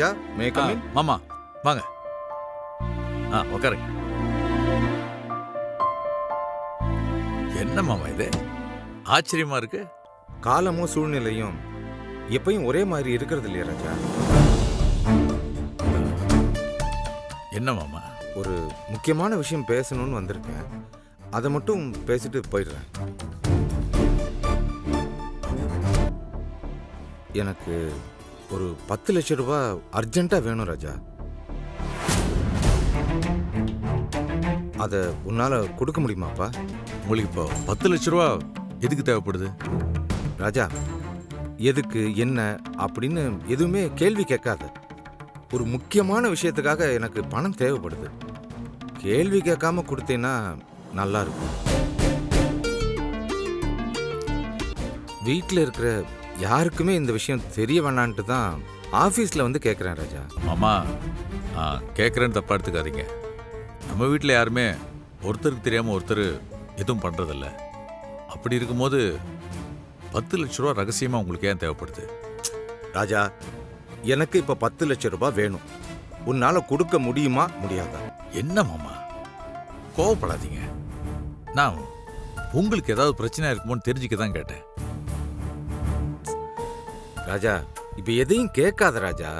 ராஜா மே ஆ, come in மாமா வாங்க. ஆ உட்காருங்க என்ன மாமா இது? ஆச்சரியமா இருக்கு. காலமும் சூழ்நிலையும் எப்பயும் ஒரே மாதிரி இருக்கிறது இல்லையா ராஜா? என்ன மாமா? ஒரு முக்கியமான விஷயம் பேசணும்னு வந்திருக்கேன். அதை மட்டும் பேசிட்டு போயிடுறேன். எனக்கு ஒரு பத்து லட்சம் ரூபாய் அர்ஜென்ட்டாக வேணும் ராஜா. அதை உன்னால் கொடுக்க முடியுமாப்பா உங்களுக்கு இப்போ பத்து லட்ச ரூபா எதுக்கு தேவைப்படுது? ராஜா எதுக்கு என்ன அப்படின்னு எதுவுமே கேள்வி கேட்காத. ஒரு முக்கியமான விஷயத்துக்காக எனக்கு பணம் தேவைப்படுது. கேள்வி கேட்காம கொடுத்தேன்னா நல்லா இருக்கும். வீட்டில் இருக்கிற யாருக்குமே இந்த விஷயம் தெரிய வேணான்ட்டு தான் ஆஃபீஸில் வந்து கேட்குறேன் ராஜா. மாமா கேட்குறேன்னு தப்பா எடுத்துக்காதீங்க. நம்ம வீட்டில் யாருமே ஒருத்தருக்கு தெரியாமல் ஒருத்தர் எதுவும் பண்ணுறதில்ல அப்படி இருக்கும்போது பத்து லட்ச ரூபா ரகசியமாக உங்களுக்கு ஏன் தேவைப்படுது? ராஜா எனக்கு இப்போ பத்து லட்சம் ரூபாய் வேணும். உன்னால் கொடுக்க முடியுமா? முடியாதா? என்ன மாமா? கோவப்படாதீங்க. நான் உங்களுக்கு ஏதாவது பிரச்சனை இருக்குமோன்னு தெரிஞ்சுக்க தான் கேட்டேன். ராஜா இப்போ எதையும் கேட்காத ராஜா.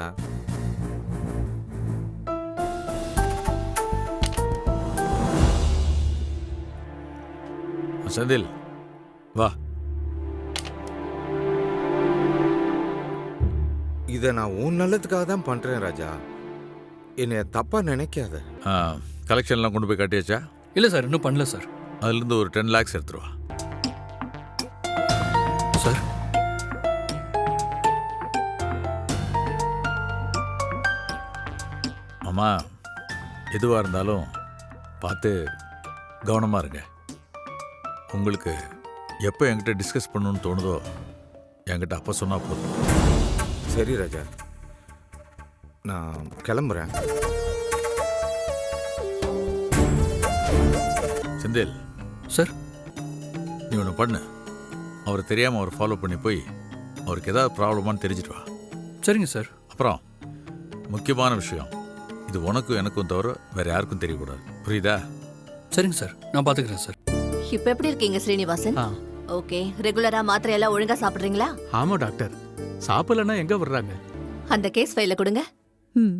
செந்தில் வா. இதை நான் உன் நல்லதுக்காக தான் பண்றேன் ராஜா. என்னை தப்பா நினைக்காத. கலெக்ஷன்லாம் கொண்டு போய் கட்டியாச்சா? இல்லை சார் இன்னும் பண்ணல சார். அதுலேருந்து ஒரு டென் லேக்ஸ் எடுத்துருவா அம்மா எதுவாக இருந்தாலும் பார்த்து கவனமாக இருங்க. உங்களுக்கு எப்போ என்கிட்ட டிஸ்கஸ் பண்ணணும்னு தோணுதோ என்கிட்ட அப்போ சொன்னால் போதும். சரி ராஜா. நான் கிளம்புறேன். செந்தில். சார். நீ ஒன்று பண்ணு. அவர் தெரியாமல் அவர் ஃபாலோ பண்ணி போய் அவருக்கு ஏதாவது ப்ராப்ளமான்னு தெரிஞ்சிட்டு வா. சரிங்க சார். அப்புறம் முக்கியமான விஷயம். இது உனக்கும் எனக்கும் தவிர வேற யாருக்கும் தெரியக்கூடாது. புரியுதா? சரிங்க சார். நான் பார்த்துக்கிறேன் சார். இப்ப எப்படி இருக்கீங்க ஸ்ரீனிவாசன்? ஆ. ஓகே. ரெகுலரா மாத்திரை எல்லாம் ஒழுங்கா சாப்பிடுறீங்களா? ஆமா டாக்டர். சாப்பிடலன்னா எங்க விடுறாங்க? அந்த கேஸ் ஃபைல கொடுங்க. ம்.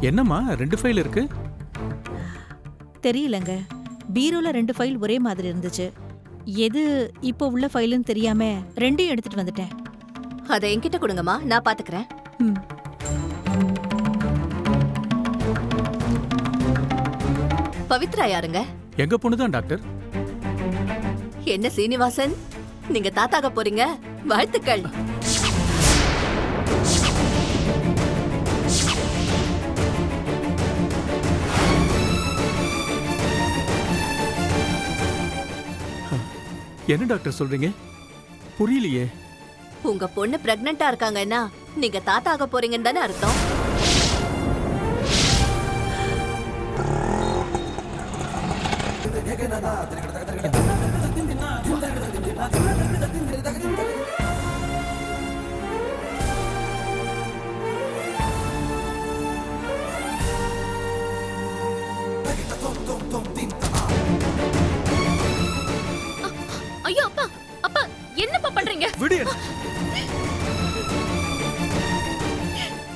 என்னம்மா ரெண்டு ஃபைல் இருக்கு? தெரியலங்க. பீரோல ரெண்டு ஃபைல் ஒரே மாதிரி இருந்துச்சு. எது இப்போ உள்ள ஃபைலுன்னு தெரியாம ரெண்டையும் எடுத்துட்டு வந்துட்டேன். அதை என்கிட்ட கொடுங்கம்மா நான் பாத்துக்கிறேன். ம். பவித்ரா யாருங்க? எங்க பொண்ணு தான் டாக்டர்? என்ன சீனிவாசன்? நீங்க தாத்தாக போறீங்க? வாழ்த்துக்கள். என்ன டாக்டர் சொல்றீங்க? புரியலையே. உங்க பொண்ணு பிரெக்னண்டா இருக்காங்கன்னா நீங்க ஆக போறீங்கன்னு தானே அர்த்தம்?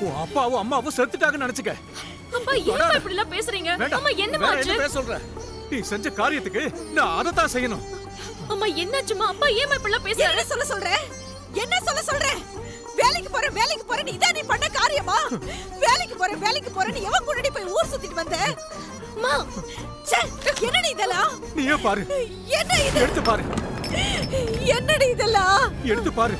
உன் அப்பாவும் அம்மாவும் செத்துட்டாங்கன்னு நினைச்சுக்க. அப்பா ஏன் இப்படி எல்லாம் பேசுறீங்க? அம்மா என்னமா ஆச்சு? என்ன பேச சொல்ற? நீ செஞ்ச காரியத்துக்கு நான் அதை தான் செய்யணும். அம்மா என்னாச்சுமா அப்பா ஏன் இப்படி எல்லாம் பேசுறாரு? என்ன சொல்ல சொல்ற? என்ன சொல்ல சொல்ற? வேலைக்கு போற வேலைக்கு போற நீ இதான் நீ பண்ண காரியமா? வேலைக்கு போற வேலைக்கு போற நீ எவன் முன்னாடி போய் ஊர் சுத்திட்டு வந்த? அம்மா. ச்சே, என்னடி இதெல்லாம்? நீயே பாரு? என்ன இது? எடுத்து பாரு. என்னடி இதெல்லாம்? எடுத்து பாரு.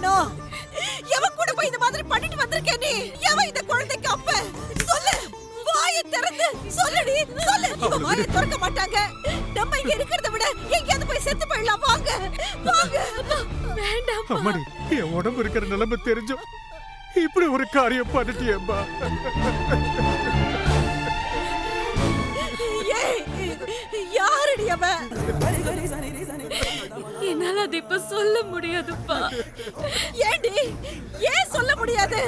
பண்ணோம் எவன் கூட போய் இந்த மாதிரி பண்ணிட்டு வந்திருக்கே நீ? எவன் இந்த குழந்தைக்கு அப்ப? சொல்லு. வாயை திறந்து சொல்லுடி. சொல்லு. இவன் வாயை திறக்க மாட்டாங்க. நம்ம இங்க இருக்கிறத விட எங்கேயாவது போய் செத்து போயிடலாம். வாங்க. வாங்க. வேண்டாம் அம்மாடி என் உடம்பு இருக்கிற நிலைமை தெரிஞ்சும் இப்படி ஒரு காரியம் பண்ணிட்டியேம்மா. ஏய் யாரடி அவன்? என்னால அது இப்ப சொல்ல முடியாதுப்பா. ஏண்டி? ஏன் சொல்ல முடியாது?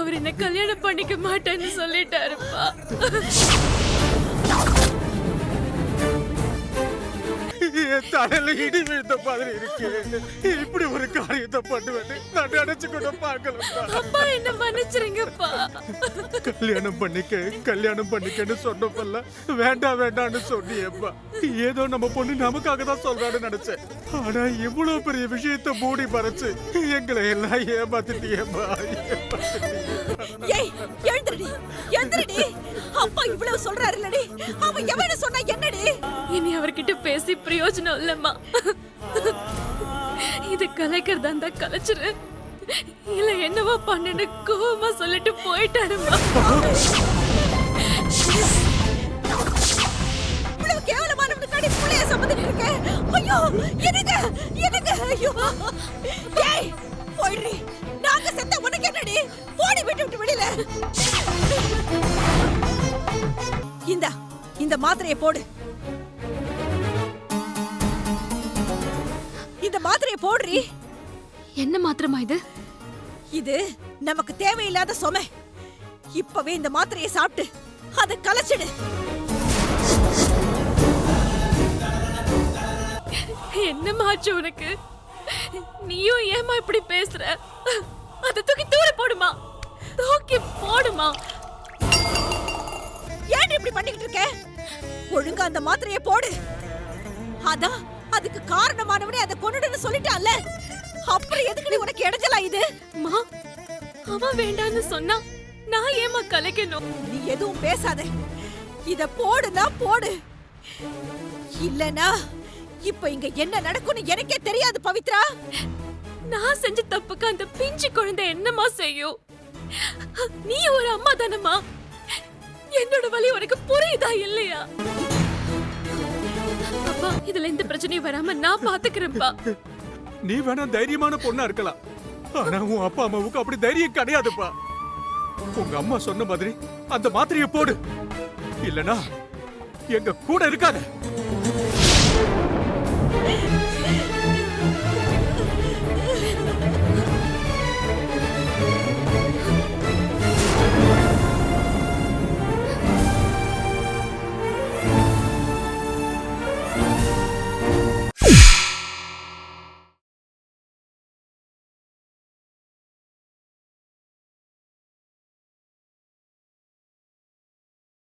அவர் என்ன கல்யாணம் பண்ணிக்க மாட்டேன்னு சொல்லிட்டாருப்பா. என் தலையில இடி விழுந்த மாதிரி இருக்கு இப்படி ஒரு காரியத்தை பண்ணுவேன்னு நான் நினைச்சு கூட பார்க்கலப்பா அப்பா என்ன மன்னிச்சிருங்கப்பா. கல்யாணம் பண்ணிக்க கல்யாணம் பண்ணிக்கன்னு சொன்னப்பல்ல. வேண்டாம் வேண்டாம்னு சொன்னியேப்பா. ஏதோ நம்ம பொண்ணு நமக்காக தான் சொல்றான்னு நினைச்சேன். ஆனா இவ்வளவு பெரிய விஷயத்தை மூடி மறைச்சு எங்களை எல்லாம் ஏமாத்திட்டியேப்பா ஏய் எழுந்திரடி எழுந்திரடி. அப்பா இவ்வளவு சொல்றாரு இல்லடி அவன் எவனு சொன்னா என்னடி? இனி அவர்கிட்ட பேசி பிரயோஜனம் இல்லம்மா இது கலைக்கிறதா இருந்தா கலைச்சிரு. இல்ல என்னவோ பண்ணுன்னு கோவமா சொல்லிட்டு போயிட்டாருமா இவ்வளவு கேவலமானவனுக்கு முன்னாடி புள்ளைய சம்மந்திட்டு ஐயோ எனக்கு எனக்கு ஐயோ. ஏய் போயிடுறி. நாங்க செத்த உனக்கு என்னடி? போடி விட்டு விட்டு வெளியில. இந்த இந்த மாத்திரையை போடு. போடுறி. என்ன மாத்திரமா இது? இது நமக்கு தேவையில்லாத சுமை. இப்பவே இந்த மாத்திரையை சாப்பிட்டு அதை கலைச்சிடு. என்னம்மா ஆச்சு உனக்கு? நீயும் ஏமா இப்படி பேசுற? அத தூக்கி தூர போடுமா? தூக்கி போடுமா? ஏன் இப்படி பண்ணிக்கிட்டு இருக்க? ஒழுங்கா அந்த மாத்திரையை போடு. அதான் அதுக்கு காரணமானவனே அதை கொன்னுடுன்னு சொல்லிட்டான்ல. அப்புறம் எதுக்கு உனக்கு இடைஞ்சலா இது? மா அவன் வேண்டான்னு சொன்னா நான் ஏமா கலைக்கணும்? நீ எதுவும் பேசாத. இத போடுனா போடு. இல்லனா இப்ப இங்க என்ன நடக்கும்னு எனக்கே தெரியாது பவித்ரா. நான் செஞ்ச தப்புக்கு அந்த பிஞ்சு குழந்தை என்னமா செய்யும்? நீ ஒரு அம்மா தானம்மா? என்னோட வலி உனக்கு புரியுதா இல்லையா? அப்பா இதுல எந்த பிரச்சனையும் வராம நான் பாத்துக்கிறேன்ப்பா. நீ வேணா தைரியமான பொண்ணா இருக்கலாம். ஆனா உன் அப்பா அம்மாவுக்கு அப்படி தைரியம் கிடையாதுப்பா. உங்க அம்மா சொன்ன மாதிரி அந்த மாத்திரையை போடு. இல்லனா எங்க கூட இருக்காத.